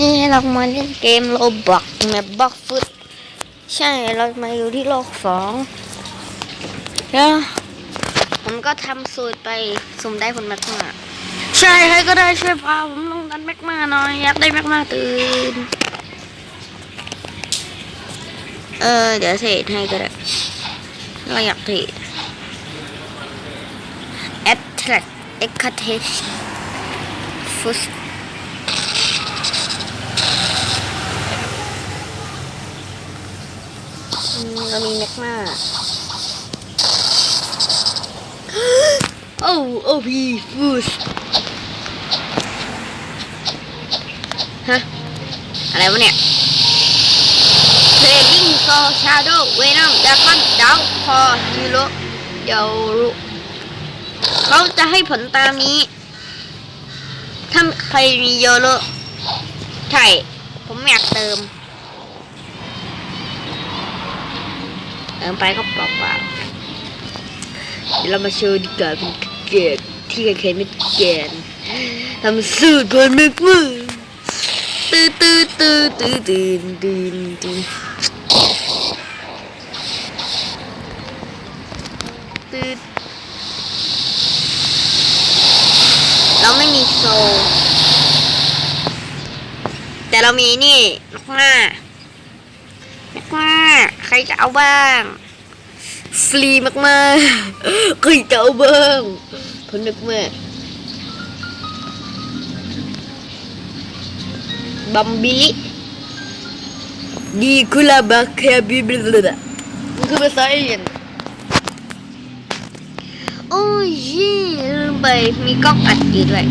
นี่เรามาเล่นเกมโลบักแมปบักฟุตใช่เรามาอยู่ที่โลกสองแล้วผมก็ทำสูตรไปสุ่มได้ผลแมกมาใช่ใครก็ได้ช่วยพาผมลงดันแมกมาหน่อยอยากได้แมกมาตื่นเออเดี๋ยวเทรดให้ก็ได้เราอยากเทรด attract excitation first อืมเรามีแม็กมาโอ้โอพีฟูสฮะ อะไรวะเนี่ย Trading for Shadow Venom Dragon Down for Hero เดี๋ยวรู้เขาจะให้ผลตามนี้ ถ้าใครมีเยอะเลยใช่ ผมอยากเติม เติมไปก็เปล่าๆเดี๋ยวเรามาโชว์ดีกว่าเป็นเกตที่กันเคนไม่เกนทำสูตรคนมึกมือตื้อตื้อตื้อตื้อตื้อตื้อตื้อตื้อเราไม่มีโซ แต่เรามีนี่นักหน้า มากๆ ใครจะเอาบ้าง ฟรีมากๆ ใครจะเอาบ้างผลมากมากบัมบิลิดีคุลาบาแคบิบลดะมันคือภาษาเอเลียนโอ้ยลืมไปมีกล้องอัดอยู่ด้วย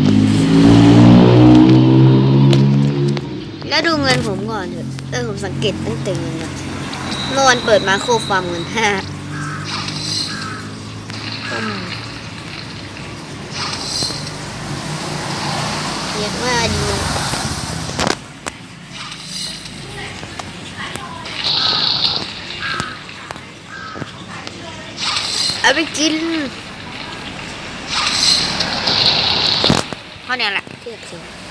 แล้วดูเงินผมก่อนเถอะเออผมสังเกตตั้งแต่เงินนะ เมื่อวันเปิดมาโคฟาร์มเงินห้าเรียกว่าดีเอาไปกินเท่านี้แหละที่จะกิน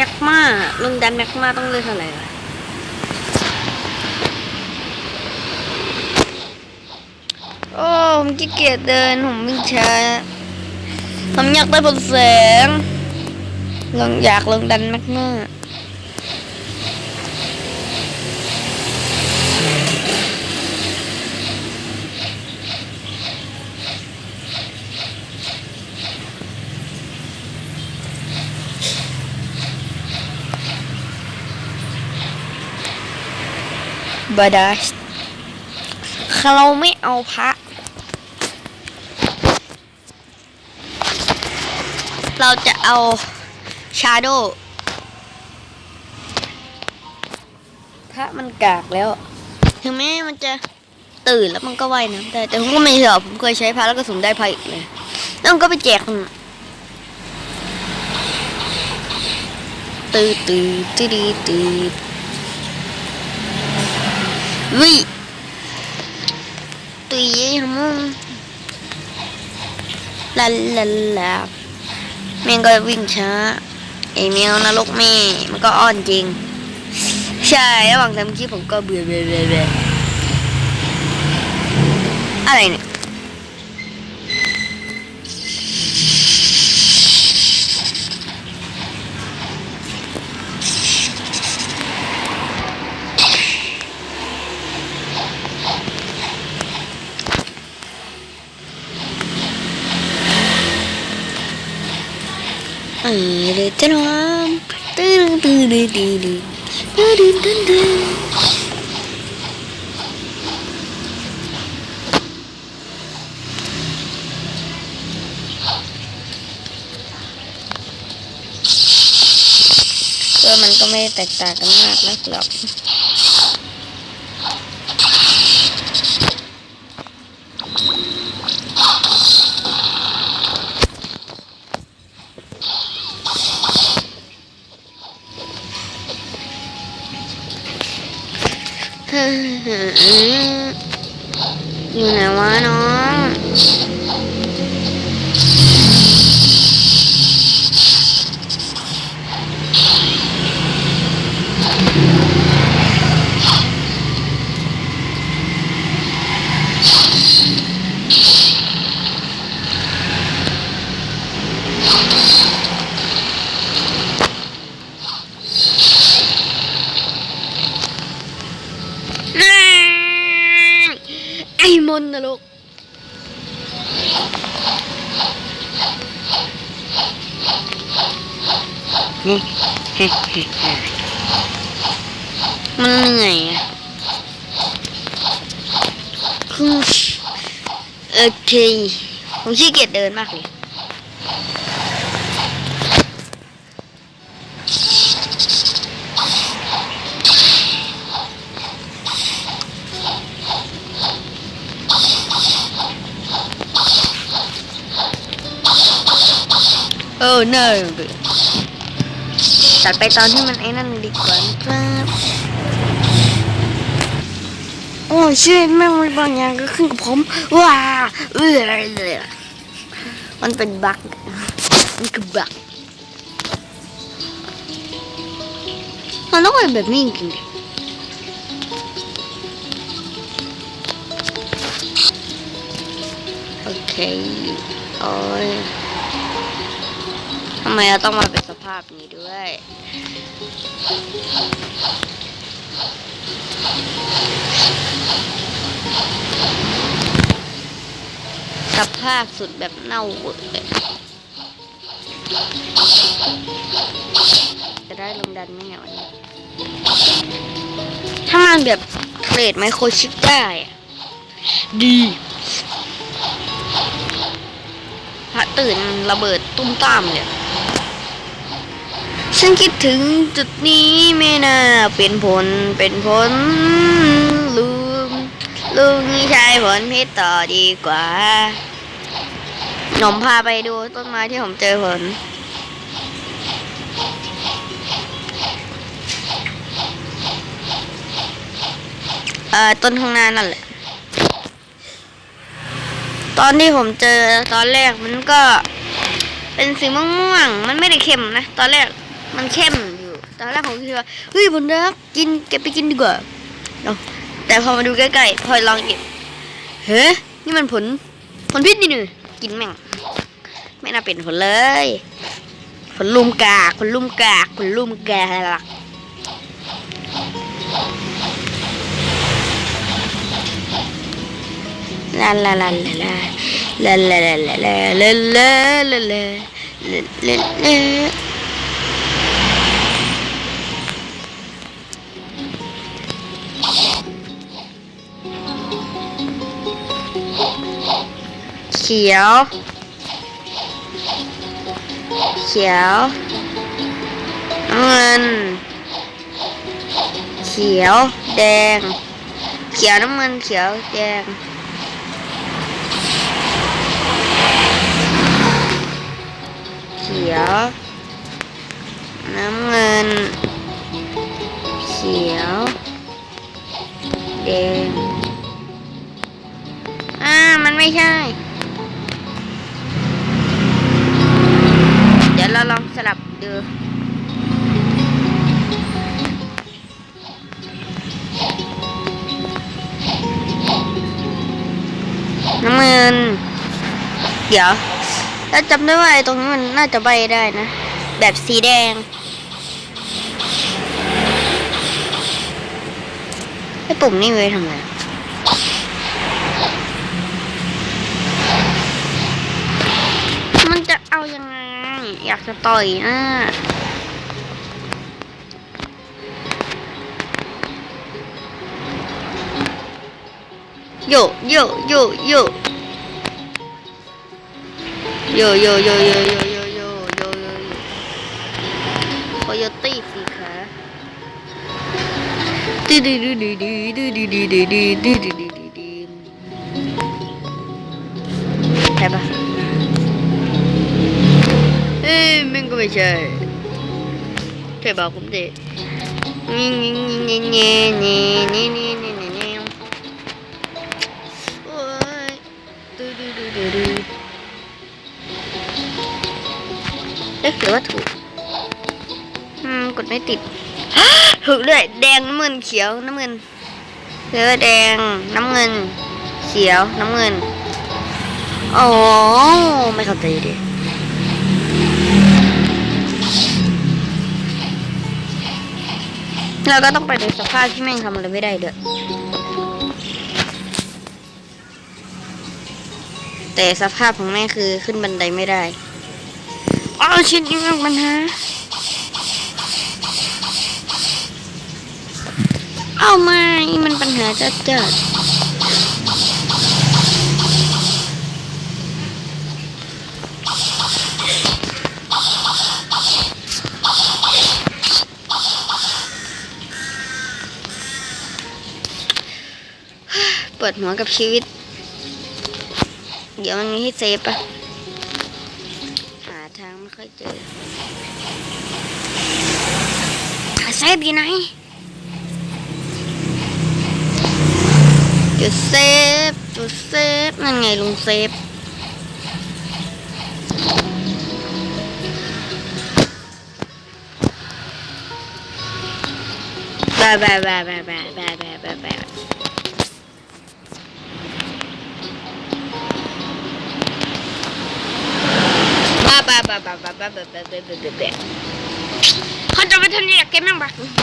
ม็กมาลงดันแม็กมาต้องเลือกอะไรล่ะโอ้ ผมขี้เกียจเดิน ผมวิ่งช้าผมอยากได้ผลแสงลงอยากลงดันแม็กมา บาดาชเราไม่เอาพระ เราจะเอาชาโดพระมันกากแล้ว ถึงแม้มันจะตื่นแล้วมันก็ว่ายน้ำได้แต่ผมก็ไม่เชื่อผมเคยใช้พระแล้วก็สุมได้พระอีกเลยแล้วมันก็ไปแจกคนอื่นตื่นตื่นตื่นตื่น วิตุยมุงลาลาลาแม่งก็วิ่งช้าไอแมวนรกแม่มันก็อ้อนจริง ใช่ระหว่างทำคลิปผมก็เบื่อเบื่อเบื่ออะไรเนี่ย ออเดี๋ยวจะนอนตื้อตื้อตื้อตื้อตื้อตื้อตื้อตื้อก็มันก็ไม่แตกต่างกันมากนักหรอก หาย มนนะลูกมันเหนื่อยโอเค ผมขี้เกียจเดินมากเลย โอ้ no ตัดไปตอนที่มันไอ้นั่นดีกว่านะครับโอ้ชิตแม่งมีบางอย่างก็ขึ้นกับผมว้าเออเลยมันเป็นบั๊กมันคือบั๊กมันต้องเป็นแบบนี้จริงๆดิโอเคโอ้ยทำไมเราต้องมาเป็นสภาพนี้ด้วย สภาพสุดแบบเน่าเวอะเลยจะได้ลงดันไมเนี่ยวันถ้ามันแบบเทรดไมโครชิปได้อะดีพระตื่นระเบิดตุ้มตามเลย ฉันคิดถึงจุดนี้ไม่น่าเป็นผลเป็นผลลืมลุงนี่ใช้ผลพิษต่อดีกว่าผมพาไปดูต้นไม้ที่ผมเจอผลเอ่อต้นข้างหน้านั่นแหละ ตอนที่ผมเจอตอนแรกมันก็เป็นสีม่วงๆ มันไม่ได้เข้มนะ ตอนแรก มันเข้มอยู่ตอนแรกผมคิดว่าเฮ้ยบนรักกินเก็บไปกินดีกว่าเนาะแต่พอมาดูใกล้ๆพอลองกินเฮ้ยนี่มันผลผลพิษนี่หนึ่กินแม่งไม่น่าเป็นผลเลย ผลลุมกากผลลุมกากผลลุมกากลาลาลาลาลาลาลาลาลาลาลาลาลาลาลา ขียว เขียวน้ำเงิน เขียว แดง เขียวน้ำเงินเขียวแดง เขียว น้ำเงิน เขียว แดง อ่า มันไม่ใช่ ยวเราลองสลับดูน้ำเงิน เดี๋ยวถ้าจำได้ว่าไอ้ตรงนี้มันน่าจะใบได้นะ แบบสีแดง ไอ้ปุ่มนี่ไว้ทำไงมันจะเอายังไง อยากจะต่อยนะโยโยโยโยโยโยโยโยโยโยโยโยโยโยโคโยตี้สิคะดูดูดูดูดูดูดูดูดูดูดูดูดูดูดูใ bây giờ Trời bảo cũng thế Đất kiểu bắt thủ กดไม่ติดถึกด้วยแดงน้ำเงินเขียวน้ำเงินเลือแดงน้ำเงิน เขียวน้ำเงิน โอ้ไม่เข้าใจดิ เราก็ต้องไปในสภาพที่แม่งทำอะไรไม่ได้เด้อแต่แต่สภาพของแม่คือขึ้นบันไดไม่ได้อ้าวชิ้นนี้มันปัญหาเอาไม่มันปัญหาจัดจัด ปิดหัวกับชีวิต เดี๋ยวมันมีให้เซฟปะหาทางไม่ค่อยเจอหาเซฟอยู่ไหนจุดเซฟจุดเซฟนั่นไงลุงเซฟบายบายบายบายบายบายบาย บ้าบ้าบ้าบ้าบ้าบ้าบ้าบ้าบ้าบ้าเขาจะไปทำยังไงเกมแม่งบัก